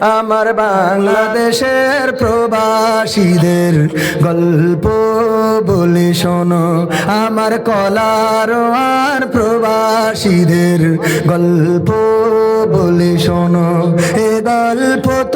আমার বাংলাদেশের প্রবাসীদের গল্প বলে শোনো। আমার কলার আর প্রবাসীদের গল্প বলে শোনো। এ গল্প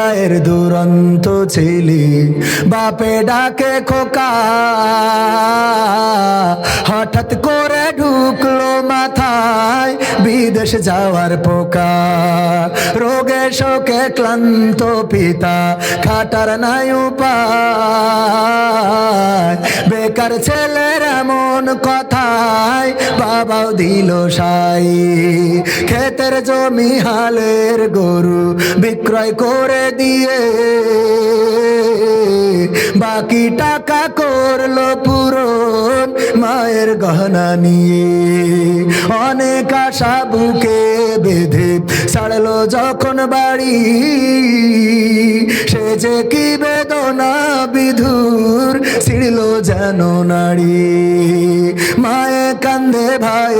গায়ের দুরন্ত ছেলে, বাপে ডাকে খোকা। হঠাৎ করে ঢুকলো মাথায় বিদেশ যাওয়ার পোকা। রোগে, শোকে ক্লান্ত পিতা, খাটার নাই উপায়। বেকার ছেলের এমন কথায় বাবাও দিল সাই। ক্ষেতের জমি, হালের গরু বিক্রয় করে দিয়ে। বাকি টাকা করল পূরণ মায়ের গহনা নিয়ে। অনেক আশা বুকে বেঁধে ছাড়লো যখন বাড়ি। সে যে কি বেদনা বিধুর ছিড়ল যেন নারী মায়ে কান্দে ভাই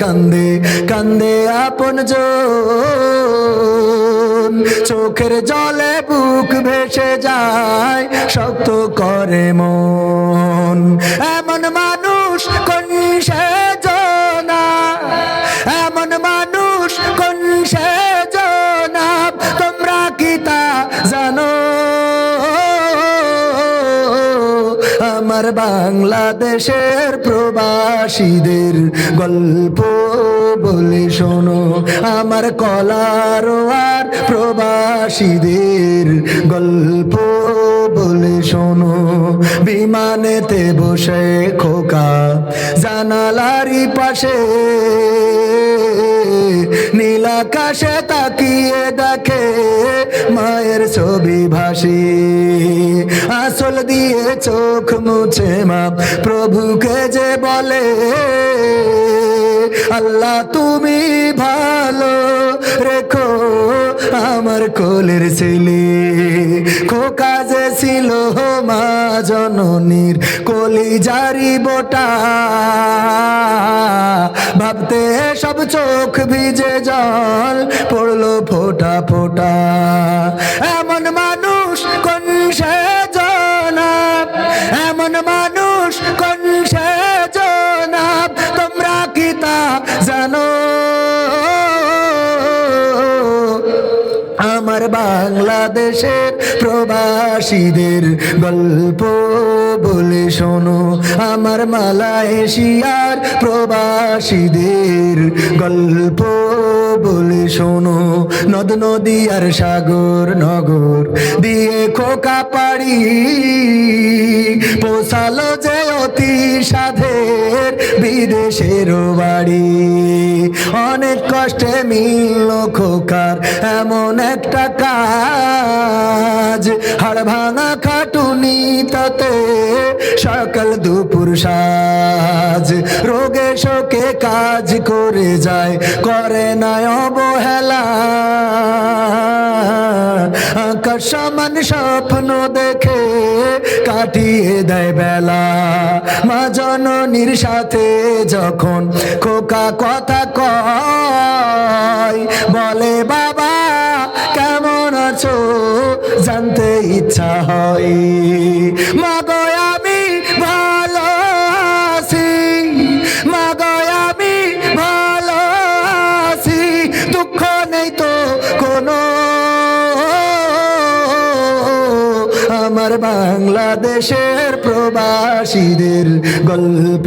কান্দে কান্দে আপন চোখের জলে বুক ভেসে যায় শক্ত করে মন। আমার বাংলাদেশের প্রবাসীদের গল্প বলে শোনো। আমার কলার আর প্রবাসীদের গল্প বলে শোনো। বিমানেতে বসে খোকা জানালারি পাশে আকাশে তাকিয়ে দেখে মায়ের ছবি ভাসি। আসল দিয়ে চোখ মুছে মা, প্রভুকে যে বলে, আল্লাহ তুমি কোলের ছেলে খোকা যে ছিল মা জননীর কলি জারি বোটা। ভাবতে সব চোখ ভিজে জল পড়ল ফোটা ফোটা। বাংলাদেশের প্রবাসীদের গল্প বলে শোনো। আমার মালয়েশিয়ার প্রবাসীদের গল্প বলে শোনো। নদ, নদী আর সাগর, নগর দিয়ে খোকা পাড়ি পোষালো সাধের বিদেশের বাড়ি। অনেক কষ্টে মিলল খোকার, এমন একটা কাজ। হাড় ভাঙা খাটুনি, তাতে সকাল দুপুর সাজ। রোগে শোকে কাজ করে যায়, করে না অবহেলা। আকাশ সমান স্বপ্ন দেখে কাটিয়ে দেয় বেলা। মা জননীর সাথে যখন খোকা কথা কয়, বলে, বাবা, কেমন আছো? জানতে ইচ্ছা হয়। মা বাংলাদেশের প্রবাসীদের গল্প।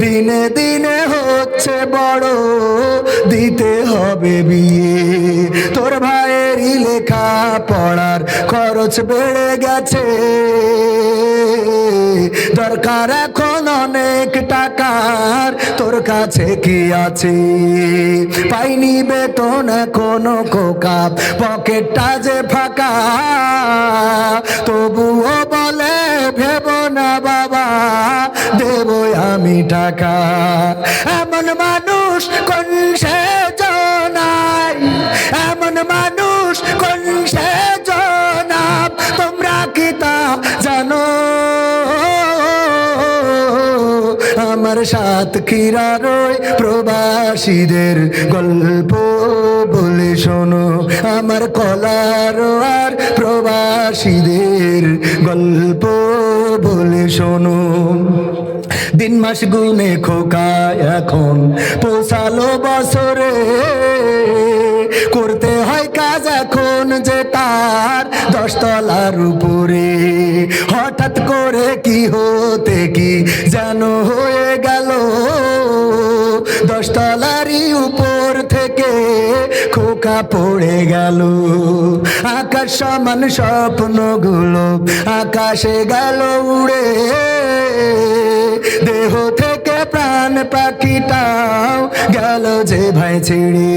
দিনে দিনে হচ্ছে বড়, দিতে হবে বিয়ে। তোর ভাইয়েরই লেখা পড়ার খরচ বেড়ে গেছে। দরকার এখন অনেক টাকার, তোর কাছে কি আছে? পাইনি বেতন এখনও কোকা পকেটটা যে ফাঁকা। তবুও বলে ভেব না দেব আমি টাকা এমন মানুষ কোন সে জনাই এমন মানুষ কোন সে জনাব তোমরা কি জানো? আমার সাত কিরারই প্রবাসীদের গল্প বলে শোনো। আমার কলার আর প্রবাসীদের গল্প বলে শোনো। দিন মাস গুনে খোকা এখন। পোষালো বছরে করতে হয় কাজ এখন যে তার দশতলার উপরে। হঠাৎ করে কি হতে কি যেন হয়ে গেল। দশতলারই উপর থেকে খোকা পড়ে গেল। আকাশ সমান স্বপ্নগুলো আকাশে গেল উড়ে। দেহ থেকে প্রাণ পাখিটাও গেল যে ভাই ছিড়ে।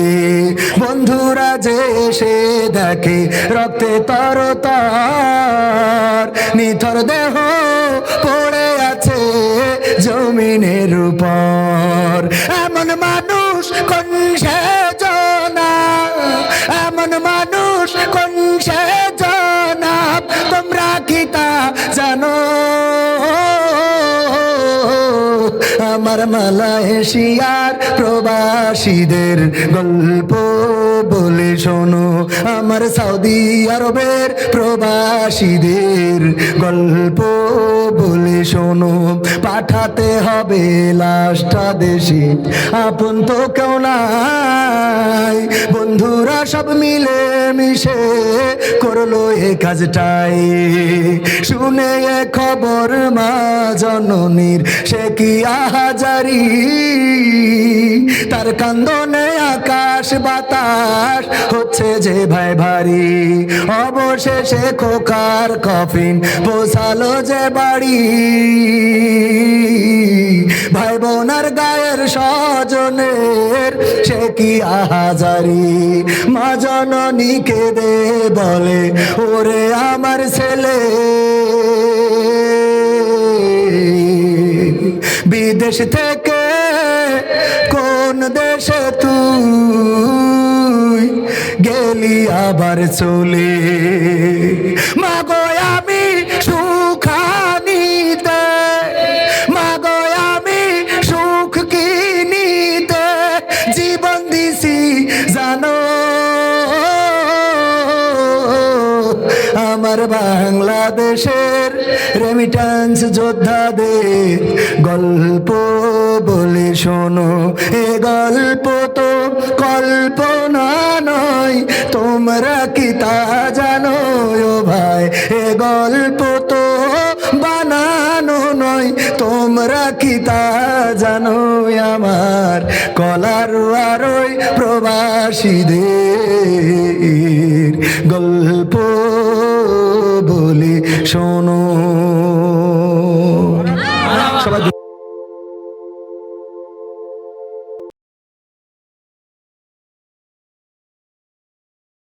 বন্ধুরা যে সে দেখে রক্তে তর তার নিথর দেহ পড়ে আছে জমিনের উপর। এমন মানুষ কোন সে এমন মানুষ কোন সে আমার মালা এশিয়ার প্রবাসীদের গল্প বলে শোনো। আমার সৌদি আরবের প্রবাসীদের গল্প বলে শোনো। পাঠাতে হবে লাশটা দেশে। আপন তো কেউ নাই। বন্ধুরা সব মিলে মিশে করল এ কাজটাই। শুনে এ খবর মা জননীর, সে কি আহাজারি? তার কান্দনে আকাশ বাতাস হচ্ছে যে ভাই ভারী। অবশেষে খোকার কফিন পোষালো যে বাড়ি। স্বজনের সে কি আহাজারি? মা জননীকে দে বলে, ওরে আমার ছেলে, বিদেশ থেকে কোন দেশে তুই গেলি আবার চলে? মাগো আমি সুখানিতে আমার বাংলাদেশের রেমিটান্স যোদ্ধাদের গল্প বলে শোনো। এ গল্প তো কল্পনা নয়, তোমরা কি তা জানো ও ভাই? এ গল্প তো বানানো নয়, তোমরা কি তা জানো আমার কলার আরই প্রবাসীদের গল্প বলে শোনো